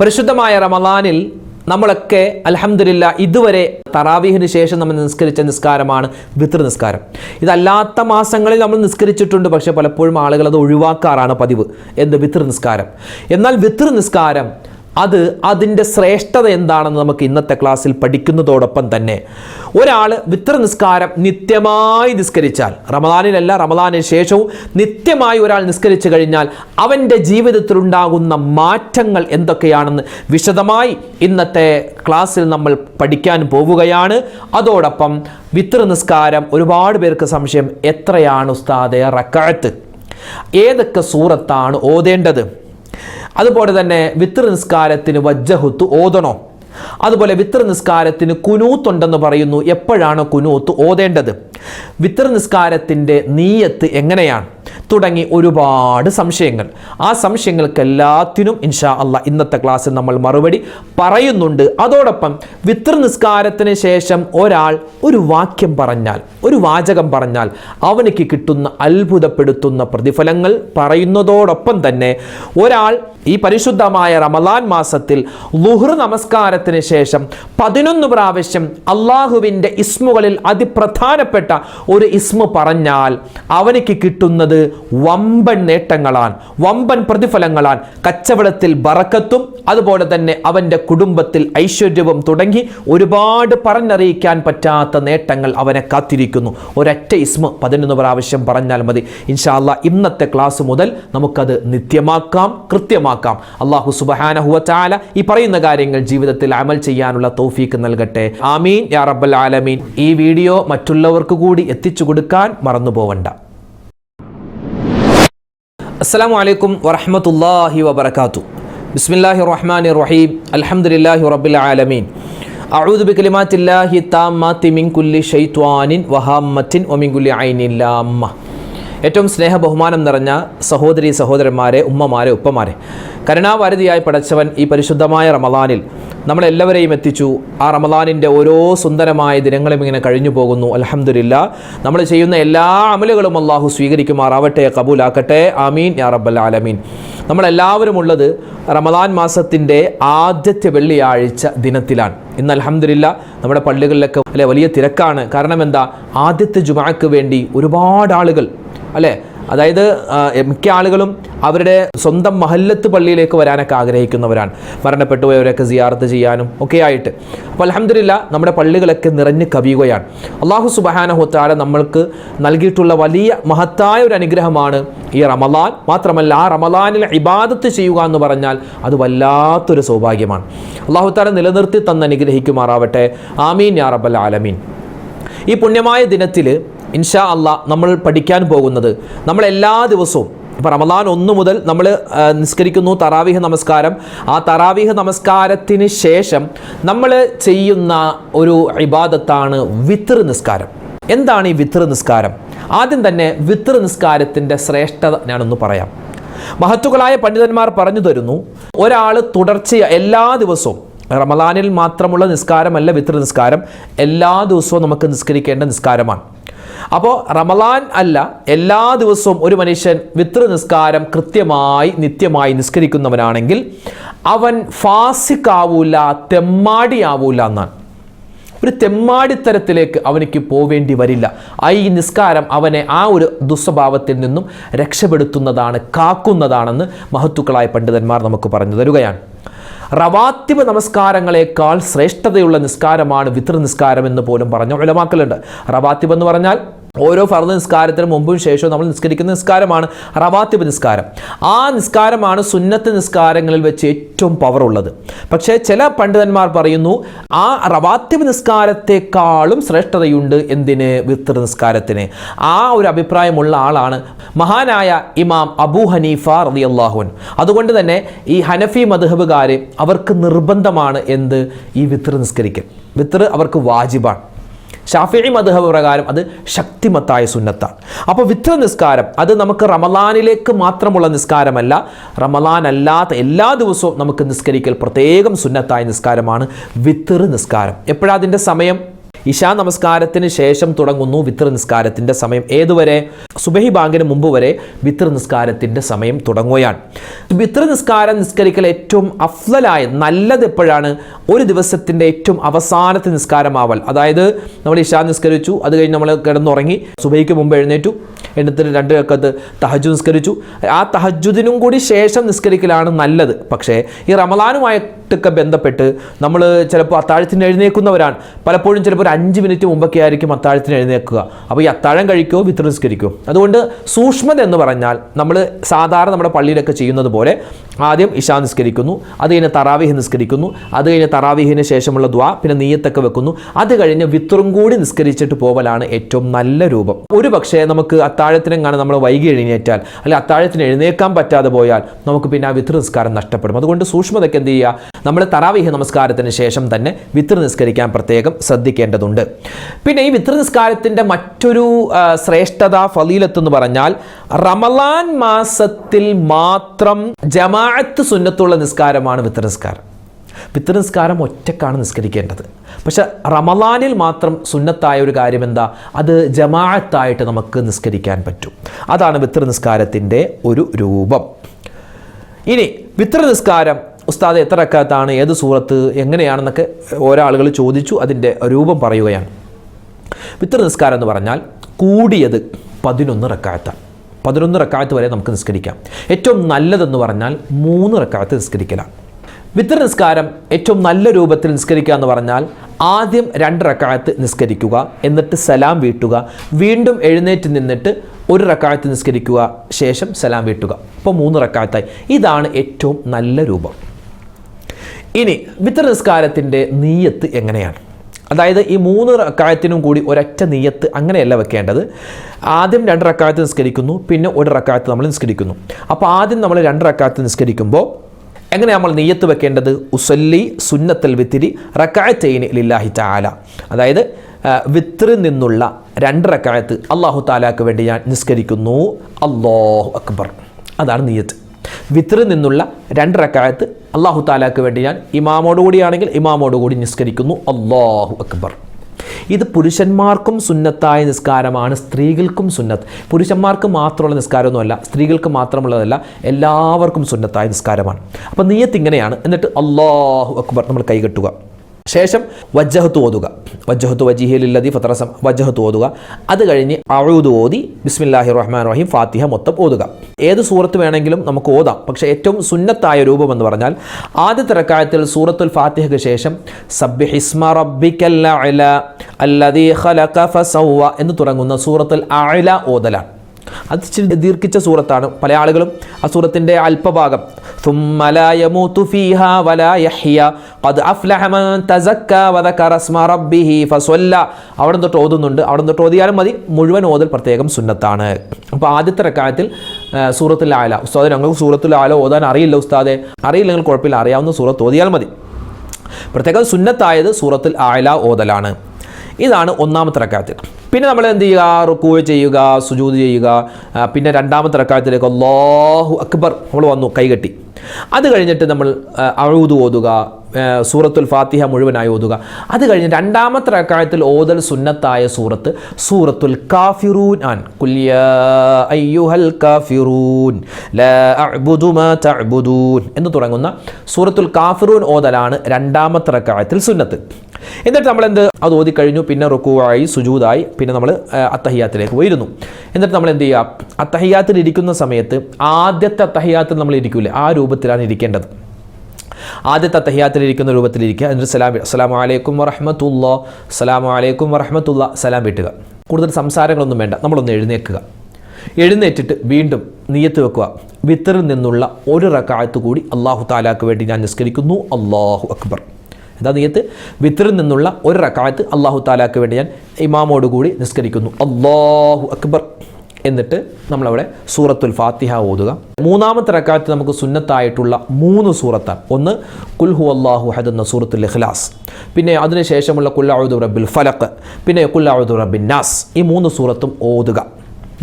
പരിശുദ്ധമായ റമലാനിൽ നമ്മളൊക്കെ അലഹമില്ല ഇതുവരെ തറാവീഹിന് ശേഷം നമ്മൾ നിസ്കരിച്ച നിസ്കാരമാണ് വിത്ര നിസ്കാരം. ഇതല്ലാത്ത മാസങ്ങളിൽ നമ്മൾ നിസ്കരിച്ചിട്ടുണ്ട് പക്ഷേ പലപ്പോഴും ആളുകൾ അത് ഒഴിവാക്കാറാണ് പതിവ് എന്ത് വിത്ര നിസ്കാരം. എന്നാൽ വിത്ര നിസ്കാരം അത് അതിന്റെ ശ്രേഷ്ഠത എന്താണെന്ന് നമുക്ക് ഇന്നത്തെ ക്ലാസ്സിൽ പഠിക്കുന്നതോടൊപ്പം തന്നെ ഒരാൾ വിത്ര നിസ്കാരം നിത്യമായി നിസ്കരിച്ചാൽ റമദാനിലല്ല റമദാനിന് ശേഷവും നിത്യമായി ഒരാൾ നിസ്കരിച്ചു കഴിഞ്ഞാൽ അവന്റെ ജീവിതത്തിലുണ്ടാകുന്ന മാറ്റങ്ങൾ എന്തൊക്കെയാണെന്ന് വിശദമായി ഇന്നത്തെ ക്ലാസ്സിൽ നമ്മൾ പഠിക്കാൻ പോവുകയാണ്. അതോടൊപ്പം വിത്ര നിസ്കാരം ഒരുപാട് പേർക്ക് സംശയം എത്രയാണ് ഉസ്താദെ റക്കാഴത്ത് ഏതൊക്കെ സൂറത്താണ് ഓതേണ്ടത്? അതുപോലെ തന്നെ വിത്ര നിസ്കാരത്തിന് വജ്ജഹുത്ത് ഓതണോ? അതുപോലെ വിത്ര നിസ്കാരത്തിന് കുനൂത്തുണ്ടെന്ന് പറയുന്നു. എപ്പോഴാണ് കുനൂത്ത് ഓതേണ്ടത്? വിത്ര നിസ്കാരത്തിന്റെ നീയത്ത് എങ്ങനെയാണ്? തുടങ്ങി ഒരുപാട് സംശയങ്ങൾ. ആ സംശയങ്ങൾക്ക് എല്ലാത്തിനും ഇൻഷാ അല്ല ഇന്നത്തെ ക്ലാസ്സിൽ നമ്മൾ മറുപടി പറയുന്നുണ്ട്. അതോടൊപ്പം വിത്ര നിസ്കാരത്തിന് ശേഷം ഒരാൾ ഒരു വാക്യം പറഞ്ഞാൽ ഒരു വാചകം പറഞ്ഞാൽ അവനിക്ക് കിട്ടുന്ന അത്ഭുതപ്പെടുത്തുന്ന പ്രതിഫലങ്ങൾ പറയുന്നതോടൊപ്പം തന്നെ ഒരാൾ ഈ പരിശുദ്ധമായ റമലാൻ മാസത്തിൽ ലുഹ്ർ നമസ്കാരത്തിന് ശേഷം പതിനൊന്ന് പ്രാവശ്യം അള്ളാഹുവിന്റെ ഇസ്മുകളിൽ അതിപ്രധാനപ്പെട്ട ഒരു ഇസ്മു പറഞ്ഞാൽ അവനിക്ക് കിട്ടുന്നത് വമ്പൻ നേട്ടങ്ങളാണ് വമ്പൻ പ്രതിഫലങ്ങളാണ് കച്ചവടത്തിൽ ബറക്കത്തും അതുപോലെ തന്നെ അവന്റെ കുടുംബത്തിൽ ഐശ്വര്യവും തുടങ്ങി ഒരുപാട് പറഞ്ഞറിയിക്കാൻ പറ്റാത്ത നേട്ടങ്ങൾ അവനെ കാത്തിരിക്കുന്നു. ഒരൊറ്റ ഇസ്മ പതിനൊന്ന് പ്രാവശ്യം പറഞ്ഞാൽ മതി. ഇൻഷാല്ല ഇന്നത്തെ ക്ലാസ് മുതൽ നമുക്കത് നിത്യമാക്കാം കൃത്യമാക്കാം. അള്ളാഹു സുബഹാനഹുവ ചാല ഈ പറയുന്ന കാര്യങ്ങൾ ജീവിതത്തിൽ അമൽ ചെയ്യാനുള്ള തോഫീക്ക് നൽകട്ടെ. ആമീൻ. യാ റബ്ബൽ ആലമീൻ. ഈ വീഡിയോ മറ്റുള്ളവർക്ക് കൂടി എത്തിച്ചു കൊടുക്കാൻ മറന്നു പോവണ്ട അസ്സാം വലൈക്കും വറഹമത്തല്ലാഹി വബർക്കാത്തു ബിസ്മില്ലാഹി റഹ്മാൻ റഹീം അൽഹംദുലില്ലാഹി റബ്ബിൽ ആലമീൻ. അഊദു ബികലിമാത്തില്ലാഹി താമ്മാത്തി മിൻ കുല്ലി ഷൈത്വാനിൻ വഹാമ്മത്തിൻ ഒമിൻ കുല്ലി ഐനിൻ ലാമ്മ. ഏറ്റവും സ്നേഹ ബഹുമാനം നിറഞ്ഞ സഹോദരി സഹോദരന്മാരെ ഉമ്മമാരെ ഉപ്പമാരെ. കരുണാവാരതിയായി പടച്ചവൻ ഈ പരിശുദ്ധമായ റമലാനിൽ നമ്മളെല്ലാവരെയും എത്തിച്ചു. ആ റമദാനിന്റെ ഓരോ സുന്ദരമായ ദിനങ്ങളും ഇങ്ങനെ കഴിഞ്ഞു പോകുന്നു. അലഹമില്ല നമ്മൾ ചെയ്യുന്ന എല്ലാ അമലുകളും അള്ളാഹു സ്വീകരിക്കുമാറാവട്ടെ കബൂലാക്കട്ടെ. ആമീൻ യാ റബ്ബൽ ആലമീൻ. നമ്മളെല്ലാവരും ഉള്ളത് റമദാൻ മാസത്തിന്റെ ആദ്യത്തെ വെള്ളിയാഴ്ച ദിനത്തിലാണ്. ഇന്ന് അലഹമില്ല നമ്മുടെ പള്ളികളിലൊക്കെ അല്ലെ വലിയ തിരക്കാണ്. കാരണം എന്താ? ആദ്യത്തെ ജുമാക്ക് വേണ്ടി ഒരുപാട് ആളുകൾ അല്ലേ അതായത് മിക്ക ആളുകളും അവരുടെ സ്വന്തം മഹല്ലത്ത് പള്ളിയിലേക്ക് വരാനൊക്കെ ആഗ്രഹിക്കുന്നവരാണ്. മരണപ്പെട്ടു പോയവരൊക്കെ സിയാർത്ത് ചെയ്യാനും ഒക്കെ ആയിട്ട്. അപ്പോൾ അലഹമില്ല നമ്മുടെ പള്ളികളൊക്കെ നിറഞ്ഞ് കവിയുകയാണ്. അള്ളാഹു സുബഹാനഹുത്താല നമ്മൾക്ക് നൽകിയിട്ടുള്ള വലിയ മഹത്തായ ഒരു അനുഗ്രഹമാണ് ഈ റമലാൻ മാത്രമല്ല ആ റമലാനിൽ ഇബാദത്ത് ചെയ്യുക എന്ന് പറഞ്ഞാൽ അത് വല്ലാത്തൊരു സൗഭാഗ്യമാണ്. അള്ളാഹു താല നിലനിർത്തി തന്ന് അനുഗ്രഹിക്കുമാറാവട്ടെ. ആമീൻ യാ റബ്ബൽ ആലമീൻ. ഈ പുണ്യമായ ദിനത്തിൽ ഇൻഷാ അല്ല നമ്മൾ പഠിക്കാൻ പോകുന്നത്. നമ്മൾ എല്ലാ ദിവസവും ഇപ്പോൾ റമദാൻ ഒന്ന് മുതൽ നമ്മൾ നിസ്കരിക്കുന്നു തറാവീഹ് നമസ്കാരം. ആ തറാവീഹ് നമസ്കാരത്തിന് ശേഷം നമ്മൾ ചെയ്യുന്ന ഒരു ഇബാദത്താണ് വിത്തർ നിസ്കാരം. എന്താണ് ഈ വിത്തർ നിസ്കാരം? ആദ്യം തന്നെ വിത്തർ നിസ്കാരത്തിന്റെ ശ്രേഷ്ഠത ഞാനൊന്ന് പറയാം. മഹത്തുക്കളായ പണ്ഡിതന്മാർ പറഞ്ഞു തരുന്നു ഒരാൾ തുടർച്ചയ എല്ലാ ദിവസവും റമദാനിൽ മാത്രമുള്ള നിസ്കാരമല്ല വിത്ര നിസ്കാരം എല്ലാ ദിവസവും നമുക്ക് നിസ്കരിക്കേണ്ട നിസ്കാരമാണ്. അപ്പോൾ റമലാൻ അല്ല എല്ലാ ദിവസവും ഒരു മനുഷ്യൻ വിത്ര നിസ്കാരം കൃത്യമായി നിത്യമായി നിസ്കരിക്കുന്നവനാണെങ്കിൽ അവൻ ഫാസിക്കാവൂല തെമ്മാടിയാവൂല എന്നാണ്. ഒരു തെമ്മാടിത്തരത്തിലേക്ക് അവനിക്ക് പോവേണ്ടി വരില്ല. ആ ഈ നിസ്കാരം അവനെ ആ ഒരു ദുസ്വഭാവത്തിൽ നിന്നും രക്ഷപ്പെടുത്തുന്നതാണ് കാക്കുന്നതാണെന്ന് മഹത്തുക്കളായ പണ്ഡിതന്മാർ നമുക്ക് പറഞ്ഞു തരുകയാണ്. റവാത്തിബ് നമസ്കാരങ്ങളെക്കാൾ ശ്രേഷ്ഠതയുള്ള നിസ്കാരമാണ് വിത്ര നിസ്കാരം എന്ന് പോലും പറഞ്ഞ ഉലമാക്കലുണ്ട് റവാത്തിബ് എന്ന് പറഞ്ഞാൽ ഓരോ ഫർദ് നിസ്കാരത്തിന് മുമ്പും ശേഷവും നമ്മൾ നിസ്കരിക്കുന്ന നിസ്കാരമാണ് റവാത്തിബ് നിസ്കാരം. ആ നിസ്കാരമാണ് സുന്നത്ത് നിസ്കാരങ്ങളിൽ വെച്ച് ഏറ്റവും പവറുള്ളത് പക്ഷേ ചില പണ്ഡിതന്മാർ പറയുന്നു ആ റവാത്തിബ് നിസ്കാരത്തെക്കാളും ശ്രേഷ്ഠതയുണ്ട് എന്തിന്? വിത്ര നിസ്കാരത്തിന്. ആ ഒരു അഭിപ്രായമുള്ള ആളാണ് മഹാനായ ഇമാം അബു ഹനീഫ റതി അള്ളാഹുൻ അതുകൊണ്ട് തന്നെ ഈ ഹനഫി മധുഹബുകാർ അവർക്ക് നിർബന്ധമാണ് എന്ത്? ഈ വിത്ര നിസ്കരിക്കൽ. വിത്ര അവർക്ക് വാജിബാണ്. ഷാഫി മധുഹബ് പ്രകാരം അത് ശക്തിമത്തായ സുന്നത്താണ്. അപ്പോൾ വിത്ര നിസ്കാരം അത് നമുക്ക് റമലാനിലേക്ക് മാത്രമുള്ള നിസ്കാരമല്ല റമലാൻ അല്ലാത്ത എല്ലാ ദിവസവും നമുക്ക് നിസ്കരിക്കൽ പ്രത്യേകം സുന്നത്തായ നിസ്കാരമാണ് വിത്ര നിസ്കാരം. എപ്പോഴാ അതിന്റെ സമയം? ഇശാ നമസ്കാരത്തിന് ശേഷം തുടങ്ങുന്നു വിത്ര നിസ്കാരത്തിന്റെ സമയം. ഏതുവരെ? സുബഹി ബാങ്കിന് മുമ്പ് വരെ വിത്ര നിസ്കാരത്തിന്റെ സമയം തുടങ്ങുകയാണ്. വിത്ര നിസ്കാരം നിസ്കരിക്കൽ ഏറ്റവും അഫ്ലലായ നല്ലത് എപ്പോഴാണ്? ഒരു ദിവസത്തിന്റെ ഏറ്റവും അവസാനത്തെ നിസ്കാരമാവൽ. അതായത് നമ്മൾ ഇഷാ നിസ്കരിച്ചു അത് കഴിഞ്ഞ് നമ്മൾ കിടന്നുറങ്ങി സുബഹിക്ക് മുമ്പ് എഴുന്നേറ്റു എണ്ണത്തിന് രണ്ട് കക്കത്ത് തഹജു നിസ്കരിച്ചു. ആ തഹജുദിനും കൂടി ശേഷം നിസ്കരിക്കലാണ് നല്ലത്. പക്ഷേ ഈ റമദാനുമായിട്ടൊക്കെ ബന്ധപ്പെട്ട് നമ്മൾ ചിലപ്പോൾ അത്താഴത്തിന് എഴുന്നേൽക്കുന്നവരാണ്. പലപ്പോഴും ചിലപ്പോൾ ഒരു അഞ്ച് മിനിറ്റ് മുമ്പൊക്കെ ആയിരിക്കും അത്താഴത്തിന് എഴുന്നേൽക്കുക. അപ്പോൾ ഈ അത്താഴം കഴിക്കുമോ വിത്രനിസ്കരിക്കുകയോ അതുകൊണ്ട് സൂക്ഷ്മത എന്ന് പറഞ്ഞാൽ നമ്മൾ സാധാരണ നമ്മുടെ പള്ളിയിലൊക്കെ ചെയ്യുന്നത് പോലെ ആദ്യം ഇഷാ നിസ്കരിക്കുന്നു അത് കഴിഞ്ഞ് തറാവിഹ് നിസ്കരിക്കുന്നു അത് കഴിഞ്ഞ് തറാവിഹിന് ശേഷമുള്ള ദ്വാ പിന്നെ നീയത്തൊക്കെ വെക്കുന്നു. അത് കഴിഞ്ഞ് വിത്രും കൂടി നിസ്കരിച്ചിട്ട് പോവലാണ് ഏറ്റവും നല്ല രൂപം. ഒരു പക്ഷേ നമുക്ക് അത്താഴത്തിനെങ്ങാണ് നമ്മൾ വൈകി എഴുന്നേറ്റാൽ അല്ലെങ്കിൽ അത്താഴത്തിന് എഴുന്നേക്കാൻ പറ്റാതെ പോയാൽ നമുക്ക് പിന്നെ ആ വിത്ര നിസ്കാരം നഷ്ടപ്പെടും. അതുകൊണ്ട് സൂക്ഷ്മതയ്ക്ക് എന്ത് ചെയ്യുക? നമ്മൾ തറാവിഹ നമസ്കാരത്തിന് ശേഷം തന്നെ വിത്ര നിസ്കരിക്കാൻ പ്രത്യേകം ശ്രദ്ധിക്കേണ്ടതുണ്ട്. പിന്നെ ഈ വിത്ര നിസ്കാരത്തിന്റെ മറ്റൊരു ശ്രേഷ്ഠത ഫലീലത്ത് എന്ന് പറഞ്ഞാൽ റമലാൻ മാസത്തിൽ മാത്രം ജമാഅത്ത് സുന്നത്തുള്ള നിസ്കാരമാണ് വിത്ര നിസ്കാരം. വിത്ര നിസ്കാരം ഒറ്റക്കാണ് നിസ്കരിക്കേണ്ടത്. പക്ഷെ റമലാനിൽ മാത്രം സുന്നത്തായ ഒരു കാര്യം എന്താ അത് ജമാഅത്തായിട്ട് നമുക്ക് നിസ്കരിക്കാൻ പറ്റും. അതാണ് വിത്ര നിസ്കാരത്തിന്റെ ഒരു രൂപം. ഇനി വിത്ര നിസ്കാരം ഉസ്താദ് എത്ര റക്കാത്താണ് ഏത് സൂറത്ത് എങ്ങനെയാണെന്നൊക്കെ ഓരോ ചോദിച്ചു അതിന്റെ രൂപം പറയുകയാണ്. വിത്ര നിസ്കാരം എന്ന് പറഞ്ഞാൽ കൂടിയത് പതിനൊന്ന് റക്കാത്താണ്. പതിനൊന്ന് റക്കാത്ത് വരെ നമുക്ക് നിസ്കരിക്കാം. ഏറ്റവും നല്ലതെന്ന് പറഞ്ഞാൽ മൂന്ന് റക്കാത്ത് നിസ്കരിക്കലാണ്. വിത്ര നിസ്കാരം ഏറ്റവും നല്ല രൂപത്തിൽ നിസ്കരിക്കുക എന്ന് പറഞ്ഞാൽ ആദ്യം രണ്ട് റക്കായത്ത് നിസ്കരിക്കുക എന്നിട്ട് സലാം വീട്ടുക വീണ്ടും എഴുന്നേറ്റ് നിന്നിട്ട് ഒരു റക്കായത്ത് നിസ്കരിക്കുക ശേഷം സലാം വീട്ടുക. അപ്പോൾ മൂന്ന് റക്കായത്തായി ഇതാണ് ഏറ്റവും നല്ല രൂപം. ഇനി വിത്ര നിസ്കാരത്തിന്റെ നീയത്ത് എങ്ങനെയാണ്? അതായത് ഈ മൂന്ന് റക്കായത്തിനും കൂടി ഒരൊറ്റ നീയത്ത് അങ്ങനെയല്ല വെക്കേണ്ടത്. ആദ്യം രണ്ട് റക്കായത്ത് നിസ്കരിക്കുന്നു പിന്നെ ഒരു റക്കായത്ത് നമ്മൾ നിസ്കരിക്കുന്നു. അപ്പോൾ ആദ്യം നമ്മൾ രണ്ട് റക്കായത്ത് നിസ്കരിക്കുമ്പോൾ എങ്ങനെ നമ്മൾ നെയ്യത്ത് വെക്കേണ്ടത്? ഉസല്ലി സുന്നത്തൽ വിത്തിരി റക്കായത്തൈന് ലില്ലാഹി താല അതായത് വിത്രി നിന്നുള്ള രണ്ട് റക്കായത്ത് അള്ളാഹു താലാക്ക് വേണ്ടി ഞാൻ നിസ്കരിക്കുന്നു. അള്ളാഹു അക്ബർ. അതാണ് നീയത്ത്. വിത്രി നിന്നുള്ള രണ്ട് റക്കായത്ത് അള്ളാഹു താലാക്ക് വേണ്ടി ഞാൻ ഇമാമോട് കൂടിയാണെങ്കിൽ ഇമാമോട് കൂടി നിസ്കരിക്കുന്നു. അള്ളാഹു അക്ബർ. ഇത് പുരുഷന്മാർക്കും സുന്നത്തായ നിസ്കാരമാണ് സ്ത്രീകൾക്കും സുന്നത്ത്. പുരുഷന്മാർക്ക് മാത്രമുള്ള നിസ്കാരമൊന്നുമല്ല സ്ത്രീകൾക്ക് മാത്രമുള്ളതല്ല എല്ലാവർക്കും സുന്നത്തായ നിസ്കാരമാണ്. അപ്പോൾ നീയത്ത് ഇങ്ങനെയാണ്. എന്നിട്ട് അള്ളാഹു അക്ബർ നമ്മൾ കൈകെട്ടുക. ശേഷം വജ്ജഹത്ത് ഓതുക. വജ്ജഹത്ത് വജിഹിലല്ലതി ഫത്രസം വജ്ജഹത്ത് ഓതുക. അത് കഴിഞ്ഞ് അഴുതു ഓതി ബിസ്മില്ലാഹി റഹ്മാൻ റഹീം ഫാത്തിഹ മൊത്തം ഓതുക. ഏത് സൂറത്ത് വേണമെങ്കിലും നമുക്ക് ഓതാം. പക്ഷേ ഏറ്റവും സുന്നത്തായ രൂപം എന്ന് പറഞ്ഞാൽ ആദ്യത്തെ റക്കായത്തിൽ സൂറത്തുൽ ഫാത്തിഹയ്ക്ക് ശേഷം അഅല അല്ലദീ ഖലഖ ഫസവ എന്ന് തുടങ്ങുന്ന സൂറത്തുൽ അഅല ഓതലാണ്. അത് ദീർഘിച്ച സൂറത്താണ്. പല ആളുകളും ആ സൂറത്തിന്റെ അല്പഭാഗം ثم لا يموت فيها ولا يحيا قد أفلح من تزكى وذكر اسم ربه فصلى അവിടെ തൊട്ട് ഓതുന്നുണ്ട് അവിടെ തൊട്ട് ഓതിയാലും മതി മുഴുവൻ ഓതൽ പ്രത്യേകം സുന്നത്താണ് അപ്പോൾ ആദ്യത്തെ റക്കായത്തിൽ സൂറത്തുൽ ആല ഉസ്താദ് ഞങ്ങൾക്ക് സൂറത്തുൽ ആല ഓതാൻ അറിയില്ല ഉസ്താദെ അറിയില്ലെങ്കിൽ കുഴപ്പമില്ല അറിയാവുന്ന സൂറത്ത് ഓതിയാൽ മതി പ്രത്യേകം സുന്നത്തായത് സൂറത്തുൽ ആല ഓതലാണ് ഇതാണ് ഒന്നാമത്തെ റക്കാത്തിൽ പിന്നെ നമ്മൾ എന്ത് ചെയ്യുക റുക്കൂ ചെയ്യുക സുജൂദ് ചെയ്യുക ആ, പിന്നെ രണ്ടാമത്തെ റക്കാത്തിലേക്ക് അല്ലാഹു അക്ബർ നമ്മൾ വന്നു കൈകെട്ടി അത് കഴിഞ്ഞിട്ട് നമ്മൾ അഴുത് ഓതുക സൂറത്തുൽ ഫാത്തിഹ മുഴുവനായി ഓതുക. അത് കഴിഞ്ഞ് രണ്ടാമത്തെ അക്കാലത്തിൽ ഓതൽ സുന്നത്തായ സൂറത്ത് സൂറത്തുൽ കാഫിറൂൻ ആൻ കുല്യ അയ്യുഹൽ കാഫിറൂൻ തഅ്ബുദൂൻ എന്ന് തുടങ്ങുന്ന സൂറത്തുൽ കാഫിറൂൻ ഓതലാണ് രണ്ടാമത്തെ റക്കായത്തിൽ സുന്നത്ത്. എന്നിട്ട് നമ്മൾ എന്ത് അത് ഓതിക്കഴിഞ്ഞു പിന്നെ റുക്കുവായി സുജൂതായി പിന്നെ നമ്മൾ അത്തഹിയാത്തിലേക്ക് പോയിരുന്നു. എന്നിട്ട് നമ്മൾ എന്ത് ചെയ്യുക? അത്തഹിയാത്തിൽ ഇരിക്കുന്ന സമയത്ത് ആദ്യത്തെ അത്തഹിയാത്തിൽ നമ്മൾ ഇരിക്കൂലേ? ആ രൂപത്തിലാണ് ഇരിക്കേണ്ടത്. ആദ്യത്തെ അത്തഹിയാത്തിൽ ഇരിക്കുന്ന രൂപത്തിലിരിക്കുക. എന്നിട്ട് സലാം അസ്സലാമു അലൈക്കും വറഹ്മത്തുള്ളാ. സലാമു അലൈക്കും വറഹ്മത്തുള്ളാ. സലാം വീട്ടുക കൂടുതൽ സംസാരങ്ങളൊന്നും വേണ്ട. നമ്മളൊന്ന് എഴുന്നേൽക്കുക. എഴുന്നേറ്റിട്ട് വീണ്ടും നീയത്ത് വെക്കുക. വിത്തറിൽ നിന്നുള്ള ഒരു റക്കായത്ത് കൂടി അള്ളാഹു താലാക്ക് വേണ്ടി ഞാൻ നിസ്കരിക്കുന്നു. അള്ളാഹു അക്ബർ. എന്താ നീയത്ത്? വിത്തറിൽ നിന്നുള്ള ഒരു റക്കായത്ത് അള്ളാഹു താലാക്ക് വേണ്ടി ഞാൻ ഇമാമോട് കൂടി നിസ്കരിക്കുന്നു. അള്ളാഹു അക്ബർ. എന്നിട്ട് നമ്മളവിടെ സൂറത്തുൽ ഫാത്തിഹ ഓതുക. മൂന്നാമത്തെ റക്കാത്ത് നമുക്ക് സുന്നത്തായിട്ടുള്ള മൂന്ന് സൂറത്താണ്. ഒന്ന് കുൽഹു അള്ളാഹു ഹദ് എന്ന സൂറത്തുൽ ഇഖ്ലാസ്. പിന്നെ അതിനുശേഷമുള്ള കുല്ലാവുദ് റബ്ബിൽ ഫലക്ക് പിന്നെ കുല്ലാവുദ് റബ്ബിൻ നാസ് ഈ മൂന്ന് സൂറത്തും ഓതുക.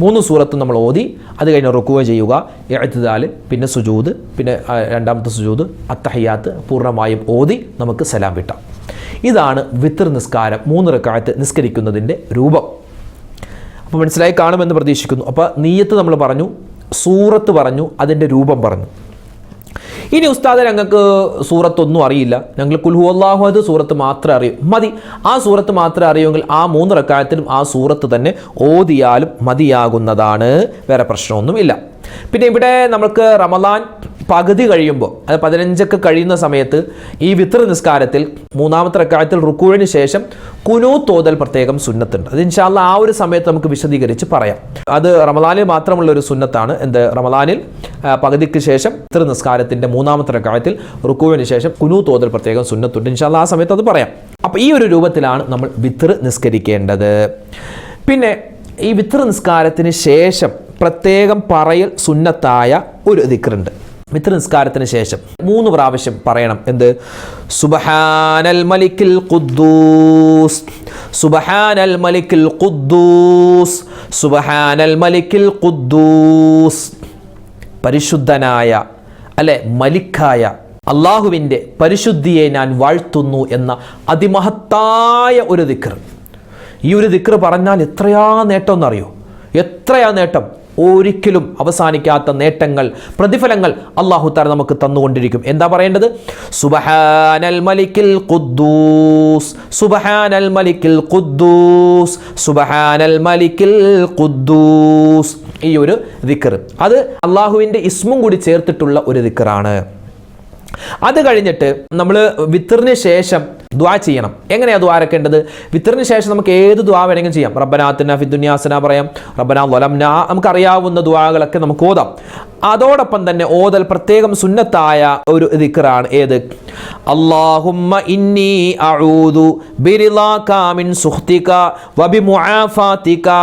മൂന്ന് സൂറത്തും നമ്മൾ ഓതി അത് കഴിഞ്ഞ് റുക്കുക ചെയ്യുക എഴുത്തുതാൽ പിന്നെ സുജൂദ് പിന്നെ രണ്ടാമത്തെ സുജൂദ് അത്തഹയ്യാത്ത് പൂർണമായും ഓതി നമുക്ക് സലാം വിട്ടാം. ഇതാണ് വിത്തർ നിസ്കാരം മൂന്ന് റക്കായത്ത് നിസ്കരിക്കുന്നതിന്റെ രൂപം. അപ്പോൾ മനസ്സിലായി കാണുമെന്ന് പ്രതീക്ഷിക്കുന്നു. അപ്പോൾ നീയത്ത് നമ്മൾ പറഞ്ഞു സൂറത്ത് പറഞ്ഞു അതിന്റെ രൂപം പറഞ്ഞു. ഇനി ഉസ്താദ് ഞങ്ങൾക്ക് സൂറത്തൊന്നും അറിയില്ല. ഞങ്ങൾ കുൽഹു അള്ളാഹു അത് സൂറത്ത് മാത്രമേ അറിയൂ. മതി. ആ സൂറത്ത് മാത്രമേ അറിയുമെങ്കിൽ ആ മൂന്ന് റക്കായത്തിലും ആ സൂറത്ത് തന്നെ ഓതിയാലും മതിയാകുന്നതാണ്. വേറെ പ്രശ്നമൊന്നുമില്ല. പിന്നെ ഇവിടെ നമുക്ക് റമദാൻ പകുതി കഴിയുമ്പോൾ അത് പതിനഞ്ചൊക്കെ കഴിയുന്ന സമയത്ത് ഈ വിത്ര നിസ്കാരത്തിൽ മൂന്നാമത്തെ റക്കായത്തിൽ റുക്കൂഴിന് ശേഷം കുനൂ തോതൽ പ്രത്യേകം സുന്നത്തുണ്ട്. അത് ഇൻഷാല്ല ആ ഒരു സമയത്ത് നമുക്ക് വിശദീകരിച്ച് പറയാം. അത് റമലാനിൽ മാത്രമുള്ള ഒരു സുന്നത്താണ്. എന്ത്? റമലാനിൽ പകുതിക്ക് ശേഷം വിത്ര നിസ്കാരത്തിന്റെ മൂന്നാമത്തെ റക്കായത്തിൽ റുക്കൂഴിന് ശേഷം കുനൂ തോതൽ പ്രത്യേകം സുന്നത്തുണ്ട്. ഇൻഷാല്ല ആ സമയത്ത് അത് പറയാം. അപ്പോൾ ഈ ഒരു രൂപത്തിലാണ് നമ്മൾ വിത്ര നിസ്കരിക്കേണ്ടത്. പിന്നെ ഈ വിത്ര നിസ്കാരത്തിന് ശേഷം പ്രത്യേകം പറയൽ സുന്നത്തായ ഒരു ദിക്റുണ്ട്. മിത്ര നിസ്കാരത്തിന് ശേഷം മൂന്ന് പ്രാവശ്യം പറയണം. എന്ത്? സുബഹാനൽ മലിക്കിൽ ഖുദ്ദൂസ്. സുബഹാനൽ മലിക്കിൽ ഖുദ്ദൂസ്. സുബഹാനൽ മലിക്കിൽ ഖുദ്ദൂസ്. പരിശുദ്ധനായ അല്ലെ മലിക്കായ അള്ളാഹുവിന്റെ പരിശുദ്ധിയെ ഞാൻ വാഴ്ത്തുന്നു എന്ന അതിമഹത്തായ ഒരു ദിക്ർ. ഈ ഒരു ദിക്ർ പറഞ്ഞാൽ എത്രയാ നേട്ടം എന്നറിയോ? എത്രയാ നേട്ടം? ഒരിക്കലും അവസാനിക്കാത്ത നേട്ടങ്ങൾ പ്രതിഫലങ്ങൾ അള്ളാഹു താര നമുക്ക് തന്നുകൊണ്ടിരിക്കും. എന്താ പറയേണ്ടത്? സുബഹാനൽ മലിക്കിൽ ഖുദ്ദൂസ് സുബഹാനൽ മലിക്കിൽ ഖുദ്ദൂസ് സുബഹാനൽ മലിക്കിൽ ഖുദ്ദൂസ്. ഈ ഒരു ദിക്കർ അത് അള്ളാഹുവിന്റെ ഇസ്മും കൂടി ചേർത്തിട്ടുള്ള ഒരു ദിക്കറാണ് അത് കഴിഞ്ഞിട്ട് നമ്മൾ വിത്തറിന് ശേഷം ദ്വാ ചെയ്യണം. എങ്ങനെയാണ് ദ്വാ അരക്കേണ്ടത്? വിത്തറിന് ശേഷം നമുക്ക് ഏത് ദ്വാ വേണമെങ്കിലും ചെയ്യാം. റബ്ബനാത്തിന ഫിദുന്യാസന പറയാം. റബ്ബന നമുക്ക് നമുക്കറിയാവുന്ന ദ്വാകളൊക്കെ നമുക്ക് ഓതാം. അതോടൊപ്പം തന്നെ ഓതൽ പ്രത്യേകം സുന്നത്തായ ഒരു ദിക്കറാണ് ഏത്? ഇന്നി അഊദു മിൻ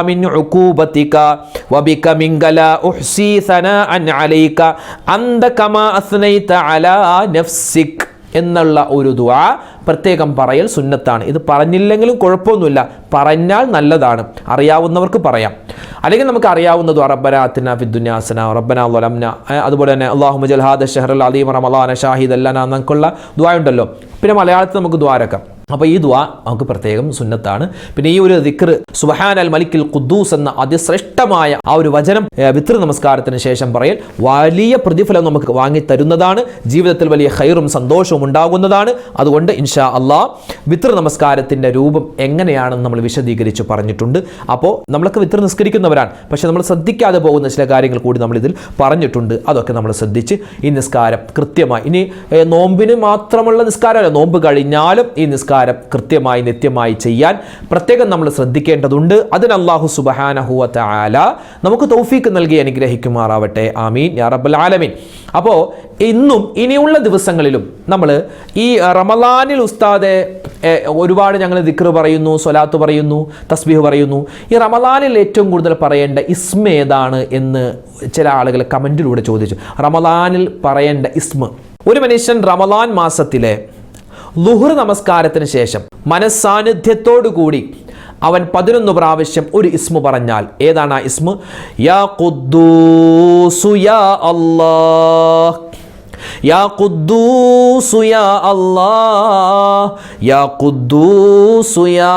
മിൻ വബിക മിൻ ഗലാ ഉഹ്സി അലൈക അന്ത കമാ അസ്നൈത അലാ എന്നുള്ള ഒരു ദുആ പ്രത്യേകം പറയൽ സുന്നത്താണ്. ഇത് പറഞ്ഞില്ലെങ്കിലും കുഴപ്പമൊന്നുമില്ല. പറഞ്ഞാൽ നല്ലതാണ്. അറിയാവുന്നവർക്ക് പറയാം. അല്ലെങ്കിൽ നമുക്ക് അറിയാവുന്നത് റബ്ബനാത്തിന ഫിദ്ദുന്യാസന റബ്ബന വലംന അതുപോലെ തന്നെ അള്ളാഹു ജൽഹാദ ഷഹറൽ അലീം റമലാന ഷാഹിദ് അല്ലാന എന്നൊക്കെയുള്ള ദുആ ഉണ്ടല്ലോ. പിന്നെ മലയാളത്തിൽ നമുക്ക് ദ്വാരക്കാം. അപ്പോൾ ഈ ദുആ നമുക്ക് പ്രത്യേകം സുന്നത്താണ്. പിന്നെ ഈ ഒരു ദിക്ർ സുബഹാൻ അൽ മലിക്കിൽ ഖുദ്ദൂസ് എന്ന അതിശ്രേഷ്ഠമായ ആ ഒരു വചനം വിത്ര നമസ്കാരത്തിന് ശേഷം പറയൽ വലിയ പ്രതിഫലം നമുക്ക് വാങ്ങി തരുന്നതാണ് ജീവിതത്തിൽ വലിയ ഹൈറും സന്തോഷവും ഉണ്ടാകുന്നതാണ്. അതുകൊണ്ട് ഇൻഷാ അള്ളാ വിത്ര നമസ്കാരത്തിന്റെ രൂപം എങ്ങനെയാണെന്ന് നമ്മൾ വിശദീകരിച്ച് പറഞ്ഞിട്ടുണ്ട്. അപ്പോൾ നമ്മളൊക്കെ വിത്ര നിസ്കരിക്കുന്നവരാണ്. പക്ഷെ നമ്മൾ ശ്രദ്ധിക്കാതെ പോകുന്ന ചില കാര്യങ്ങൾ കൂടി നമ്മൾ ഇതിൽ പറഞ്ഞിട്ടുണ്ട്. അതൊക്കെ നമ്മൾ ശ്രദ്ധിച്ച് ഈ നിസ്കാരം കൃത്യമായി. ഇനി നോമ്പിന് മാത്രമുള്ള നിസ്കാരമല്ല നോമ്പ് കഴിഞ്ഞാലും ഈ നിസ്കാരം കൃത്യമായി നിത്യമായി ചെയ്യാൻ പ്രത്യേകം നമ്മൾ ശ്രദ്ധിക്കേണ്ടതുണ്ട്. അതിന് അള്ളാഹു സുബഹാനഹുവ ആല നമുക്ക് തൗഫീക്ക് നൽകി അനുഗ്രഹിക്കുമാറാവട്ടെ. ആമീൻ. യാ റബ്ബൽ ആലമീൻ. അപ്പോൾ ഇന്നും ഇനിയുള്ള ദിവസങ്ങളിലും നമ്മൾ ഈ റമലാനിൽ ഉസ്താദെ ഒരുപാട് ഞങ്ങൾ ദിക്ർ പറയുന്നു സ്വലാത്ത് പറയുന്നു തസ്ബീഹ് പറയുന്നു. ഈ റമലാനിൽ ഏറ്റവും കൂടുതൽ പറയേണ്ട ഇസ്മ ഏതാണ് എന്ന് ചില ആളുകൾ കമന്റിലൂടെ ചോദിച്ചു. റമലാനിൽ പറയേണ്ട ഇസ്മ. ഒരു മനുഷ്യൻ റമലാൻ മാസത്തിലെ ലുഹർ നമസ്കാരത്തിന് ശേഷം മനസ്സാന്നിധ്യത്തോടു കൂടി അവൻ പതിനൊന്ന് പ്രാവശ്യം ഒരു ഇസ്മു പറഞ്ഞാൽ ഏതാണ് ആ ഇസ്മു? യാ ഖുദ്ദൂസു യാ അല്ലാഹ്. യാ ഖുദ്ദൂസു യാ അല്ലാഹ്. യാ ഖുദ്ദൂസു യാ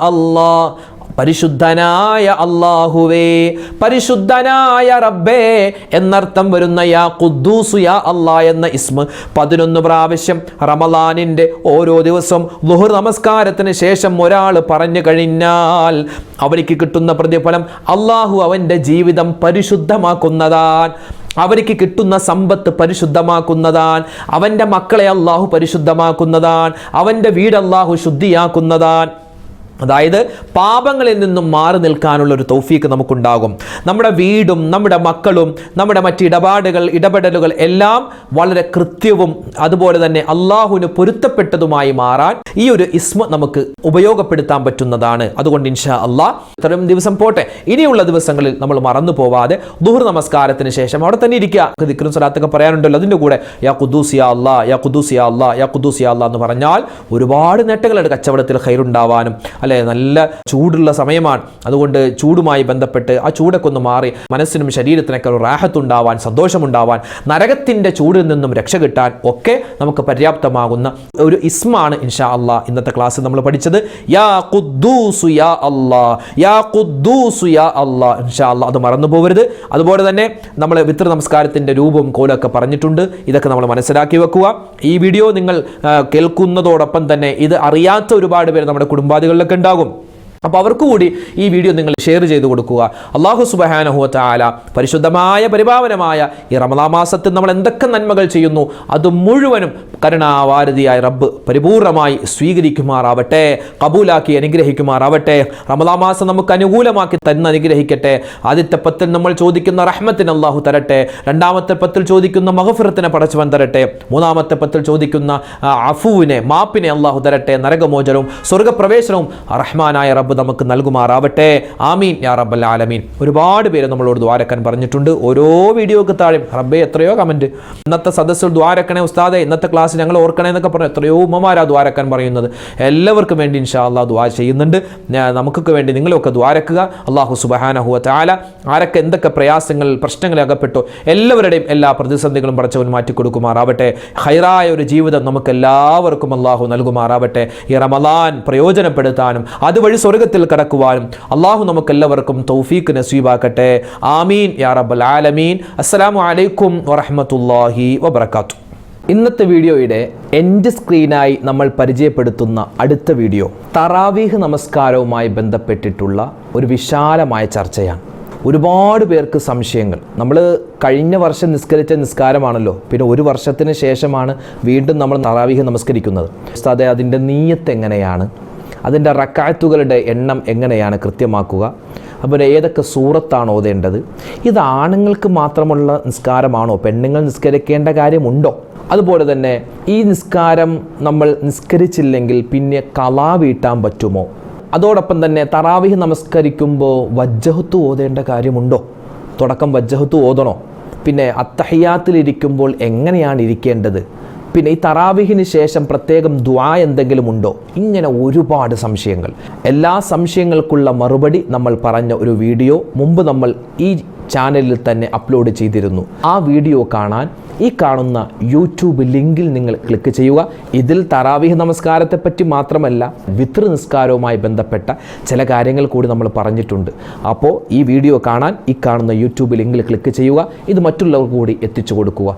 അല്ലാഹ്. പരിശുദ്ധനായ അള്ളാഹുവേ പരിശുദ്ധനായ റബ്ബേ എന്നർത്ഥം വരുന്ന യാ ഖുദ്ദൂസു യാ അള്ളാ എന്ന ഇസ്മ. പതിനൊന്ന് പ്രാവശ്യം റമലാനിന്റെ ഓരോ ദിവസവും ലുഹർ നമസ്കാരത്തിന് ശേഷം ഒരാൾ പറഞ്ഞു കഴിഞ്ഞാൽ അവർക്ക് കിട്ടുന്ന പ്രതിഫലം അള്ളാഹു അവന്റെ ജീവിതം പരിശുദ്ധമാക്കുന്നതാൻ അവർക്ക് കിട്ടുന്ന സമ്പത്ത് പരിശുദ്ധമാക്കുന്നതാൻ അവന്റെ മക്കളെ അള്ളാഹു പരിശുദ്ധമാക്കുന്നതാൻ അവന്റെ വീട് അള്ളാഹു ശുദ്ധിയാക്കുന്നതാൻ. അതായത് പാപങ്ങളിൽ നിന്നും മാറി നിൽക്കാനുള്ള ഒരു തൗഫീക്ക് നമുക്കുണ്ടാകും. നമ്മുടെ വീടും നമ്മുടെ മക്കളും നമ്മുടെ മറ്റ് ഇടപാടുകൾ ഇടപെടലുകൾ എല്ലാം വളരെ കൃത്യവും അതുപോലെ തന്നെ അള്ളാഹുവിന് പൊരുത്തപ്പെട്ടതുമായി മാറാൻ ഈ ഒരു ഇസ്മ നമുക്ക് ഉപയോഗപ്പെടുത്താൻ പറ്റുന്നതാണ്. അതുകൊണ്ട് ഇൻഷാ അള്ളാഹ് ഇത്രയും ദിവസം പോട്ടെ. ഇനിയുള്ള ദിവസങ്ങളിൽ നമ്മൾ മറന്നു പോവാതെ ദുഹർ നമസ്കാരത്തിന് ശേഷം അവിടെ തന്നെ ഇരിക്കുക. ദിക്റും സ്വലാത്തൊക്കെ പറയാനുണ്ടല്ലോ. അതിന്റെ കൂടെ യാ കുദൂസിയ അല്ലാ യാ കുദൂസിയ അല്ലാ യാ കുദൂസിയ അല്ലാ എന്ന് പറഞ്ഞാൽ ഒരുപാട് നേട്ടങ്ങളുണ്ട് കച്ചവടത്തിൽ ഹൈറുണ്ടാവാനും അല്ലെ? നല്ല ചൂടുള്ള സമയമാണ്. അതുകൊണ്ട് ചൂടുമായി ബന്ധപ്പെട്ട് ആ ചൂടൊക്കെ ഒന്ന് മാറി മനസ്സിനും ശരീരത്തിനൊക്കെ ഒരു റാഹത്തുണ്ടാവാൻ സന്തോഷമുണ്ടാവാൻ നരകത്തിന്റെ ചൂടിൽ നിന്നും രക്ഷ കിട്ടാൻ ഒക്കെ നമുക്ക് പര്യാപ്തമാകുന്ന ഒരു ഇസ്മാണ് ഇൻഷാ അള്ളാ ഇന്നത്തെ ക്ലാസ്സിൽ നമ്മൾ പഠിച്ചത്. യാ ഖുദ്ദൂസു യാ അള്ളാ യാ ഖുദ്ദൂസു യാ അള്ളാ ഇൻഷാ അള്ളാ. അത് മറന്നു പോകരുത് അതുപോലെ തന്നെ നമ്മൾ വിത്ര നമസ്കാരത്തിന്റെ രൂപവും കോലൊക്കെ പറഞ്ഞിട്ടുണ്ട്. ഇതൊക്കെ നമ്മൾ മനസ്സിലാക്കി വെക്കുക. ഈ വീഡിയോ നിങ്ങൾ കേൾക്കുന്നതോടൊപ്പം തന്നെ ഇത് അറിയാത്ത ഒരുപാട് പേര് നമ്മുടെ കുടുംബാദികളിലൊക്കെ ഉണ്ടാകും അപ്പോൾ അവർക്ക് കൂടി ഈ വീഡിയോ നിങ്ങൾ ഷെയർ ചെയ്ത് കൊടുക്കുക. അള്ളാഹു സുബഹാനഹുവ ആല പരിശുദ്ധമായ പരിപാവനമായ ഈ റമദാ മാസത്തിൽ നമ്മൾ എന്തൊക്കെ നന്മകൾ ചെയ്യുന്നു അത് മുഴുവനും കരുണാവാരതിയായ റബ്ബ് പരിപൂർണമായി സ്വീകരിക്കുമാറാവട്ടെ കബൂലാക്കി അനുഗ്രഹിക്കുമാറാവട്ടെ റമദാ മാസം നമുക്ക് അനുകൂലമാക്കി തന്നെ അനുഗ്രഹിക്കട്ടെ ആദ്യത്തെ പത്തിൽ നമ്മൾ ചോദിക്കുന്ന റഹ്മത്തിന് അള്ളാഹു തരട്ടെ രണ്ടാമത്തെ പത്തിൽ ചോദിക്കുന്ന മഹഫിറത്തിനെ പടച്ചവൻ തരട്ടെ മൂന്നാമത്തെ പത്തിൽ ചോദിക്കുന്ന അഫുവിനെ മാപ്പിനെ അള്ളാഹു തരട്ടെ നരകമോചനവും സ്വർഗപ്രവേശനവും റഹ്മാനായ റബ്ബ് നമുക്ക് നൽകുമാറാവട്ടെ. ആമീൻ. യാ റബ്ബൽ ആലമീൻ. ഒരുപാട് പേര് നമ്മളോട് ദ്വാരക്കാൻ പറഞ്ഞിട്ടുണ്ട്. ഓരോ വീഡിയോക്ക് താഴെ റബ്ബെ എത്രയോ കമന്റ് ഇന്നത്തെ സദസ്സിൽ ദ്വാരക്കണേ ഉസ്താദെ ഇന്നത്തെ ക്ലാസ് ഞങ്ങൾ ഓർക്കണേ എന്നൊക്കെ പറഞ്ഞു എത്രയോ ഉമ്മമാരാ ദ്വാരക്കാൻ പറയുന്നത്. എല്ലാവർക്കും വേണ്ടി ഇൻഷാ അള്ളാഹ് ദ്വാ ചെയ്യുന്നുണ്ട് നമുക്കൊക്കെ വേണ്ടി നിങ്ങളൊക്കെ ദ്വാരക്കുക അള്ളാഹു സുബഹാനഹുവ താല ആരൊക്കെ എന്തൊക്കെ പ്രയാസങ്ങൾ പ്രശ്നങ്ങൾ അകപ്പെട്ടോ എല്ലാവരുടെയും എല്ലാ പ്രതിസന്ധികളും പടച്ചവൻ മാറ്റിക്കൊടുക്കുമാറാവട്ടെ. ഹൈറായ ഒരു ജീവിതം നമുക്ക് എല്ലാവർക്കും അള്ളാഹു നൽകുമാറാവട്ടെ. ഈ റമലാൻ പ്രയോജനപ്പെടുത്താനും അതുവഴി സ്വർഗത്തിൽ കടക്കുവാനും അള്ളാഹു നമുക്ക് എല്ലാവർക്കും തൗഫീഖ് നസീബാക്കട്ടെ. ആമീൻ. യാ റബ്ബൽ ആലമീൻ. അസ്സലാമു അലൈക്കും വറഹമത്തല്ലാഹി വബർക്കാത്തു ഇന്നത്തെ വീഡിയോയുടെ എൻഡ് സ്ക്രീനായി നമ്മൾ പരിചയപ്പെടുത്തുന്ന അടുത്ത വീഡിയോ തറാവീഹ് നമസ്കാരവുമായി ബന്ധപ്പെട്ടിട്ടുള്ള ഒരു വിശാലമായ ചർച്ചയാണ്. ഒരുപാട് പേർക്ക് സംശയങ്ങൾ. നമ്മൾ കഴിഞ്ഞ വർഷം നിസ്കരിച്ച നിസ്കാരമാണല്ലോ. പിന്നെ ഒരു വർഷത്തിന് ശേഷമാണ് വീണ്ടും നമ്മൾ തറാവീഹ് നമസ്കരിക്കുന്നത്. ഉസ്താദെ അതിന്റെ നീയത്ത് എങ്ങനെയാണ്? അതിന്റെ റക്കായത്തുകളുടെ എണ്ണം എങ്ങനെയാണ് കൃത്യമാക്കുക? അതുപോലെ ഏതൊക്കെ സൂറത്താണ് ഓതേണ്ടത്? ഇത് ആണുങ്ങൾക്ക് മാത്രമുള്ള നിസ്കാരമാണോ? പെണ്ണുങ്ങൾ നിസ്കരിക്കേണ്ട കാര്യമുണ്ടോ? അതുപോലെ തന്നെ ഈ നിസ്കാരം നമ്മൾ നിസ്കരിച്ചില്ലെങ്കിൽ പിന്നെ കലാ വീട്ടാൻ പറ്റുമോ? അതോടൊപ്പം തന്നെ തറാവിഹ് നമസ്കരിക്കുമ്പോൾ വജ്ജഹത്ത് ഓതേണ്ട കാര്യമുണ്ടോ? തുടക്കം വജ്ജഹത്ത് ഓതണോ? പിന്നെ അത്തഹയാത്തിലിരിക്കുമ്പോൾ എങ്ങനെയാണ് ഇരിക്കേണ്ടത്? പിന്നെ ഈ തറാവിഹിന് ശേഷം പ്രത്യേകം ദ്വാ എന്തെങ്കിലും ഉണ്ടോ ഇങ്ങനെ ഒരുപാട് സംശയങ്ങൾ. എല്ലാ സംശയങ്ങൾക്കുള്ള മറുപടി നമ്മൾ പറഞ്ഞ ഒരു വീഡിയോ മുമ്പ് നമ്മൾ ഈ ചാനലിൽ തന്നെ അപ്ലോഡ് ചെയ്തിരുന്നു. ആ വീഡിയോ കാണാൻ ഈ കാണുന്ന യൂട്യൂബ് ലിങ്കിൽ നിങ്ങൾ ക്ലിക്ക് ചെയ്യുക. ഇതിൽ തറാവിഹ് നമസ്കാരത്തെ പറ്റി മാത്രമല്ല വിത്രു നിസ്കാരവുമായി ബന്ധപ്പെട്ട ചില കാര്യങ്ങൾ കൂടി നമ്മൾ പറഞ്ഞിട്ടുണ്ട്. അപ്പോൾ ഈ വീഡിയോ കാണാൻ ഈ കാണുന്ന യൂട്യൂബ് ലിങ്കിൽ ക്ലിക്ക് ചെയ്യുക. ഇത് മറ്റുള്ളവർ കൂടി എത്തിച്ചു കൊടുക്കുക.